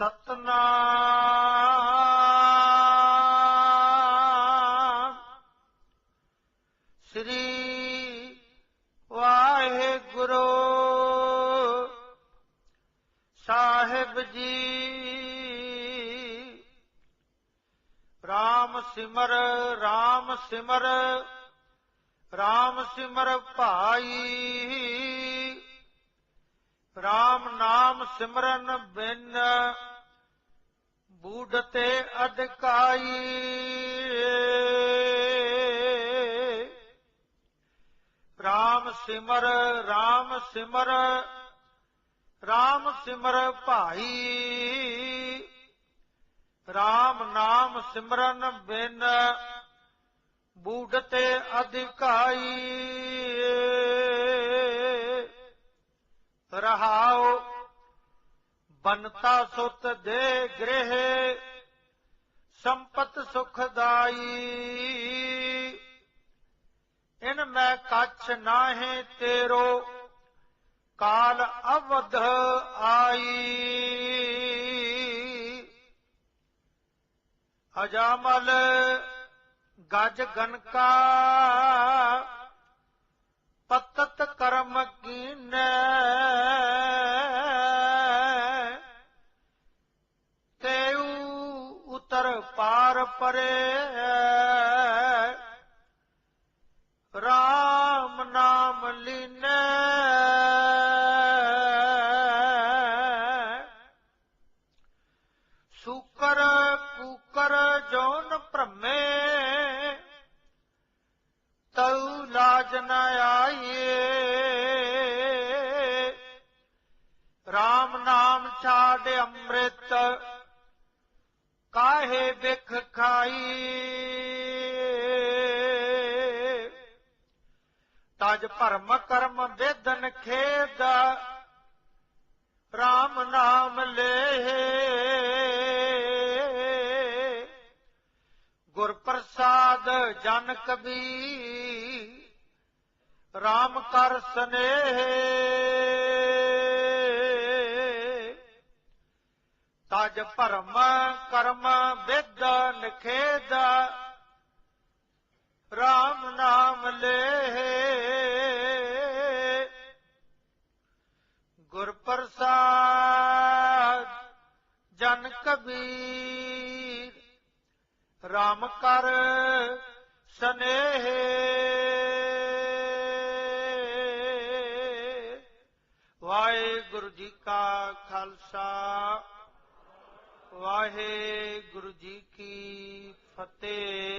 ਸਤਨਾਮ। ਸ੍ਰੀ Waheguru Sahib ji. RAM ਸਿਮਰ RAM ਸਿਮਰ RAM ਸਿਮਰ ਭਾਈ। RAM ਨਾਮ ਸਿਮਰਨ ਬਿਨ ਬੂਢਤੇ ਅਦਕਾਈ RAM ਸਿਮਰ RAM ਸਿਮਰ RAM ਸਿਮਰ ਭਾਈ। RAM ਨਾਮ ਸਿਮਰਨ ਬਿਨ ਬੂਢਤੇ ਅਧਿਕਾਈ। ਬਨਤਾ ਸੁਤ ਦੇ ਗ੍ਰਹਿ, ਸੰਪਤ ਸੁਖਦਾਈ ਇਨ ਮੈਂ ਕੱਛ ਨਾਹੇ ਤੇਰੋ, ਕਾਲ ਅਵਧ ਆਈ। ਅਜਾਮਲ ਗਜ ਗਨਕਾ, ਪਤਤ ਕਰਮ ਕੀਨੈ। ਪਾਰ ਪਰੇ RAM ਨਾਮ ਲੀਨੇ। ਸੁਕਰ ਕੂਕਰ ਜੋਨ ਭ੍ਰਮੇ, ਤਉ ਲਾਜ ਨ ਆਈਏ। RAM ਨਾਮ ਛਾੜ ਅੰਮ੍ਰਿਤ ਕਾਹੇ ਬਿਖ ਖਾਈ। ਤਜ ਭਰਮ ਕਰਮ ਬੇਦਨ ਖੇਦ। RAM ਨਾਮ ਲੈ। ਗੁਰ ਪ੍ਰਸਾਦ ਜਨ ਕਬੀ RAM ਕਰ ਸਨੇਹ। ਤਜ ਭਰਮ ਕਰਮ ਵਿਦ ਨਖੇਦ RAM ਨਾਮ ਲੈ। ਗੁਰ ਪ੍ਰਸਾਦ ਜਨ ਕਬੀਰ। RAM ਕਰ ਸਨੇਹ। ਵਾਹਿਗੁਰੂ ਜੀ ਕਾ ਖਾਲਸਾ। ਵਾਹਿਗੁਰੂ ਜੀ ਕੀ ਫਤਿਹ।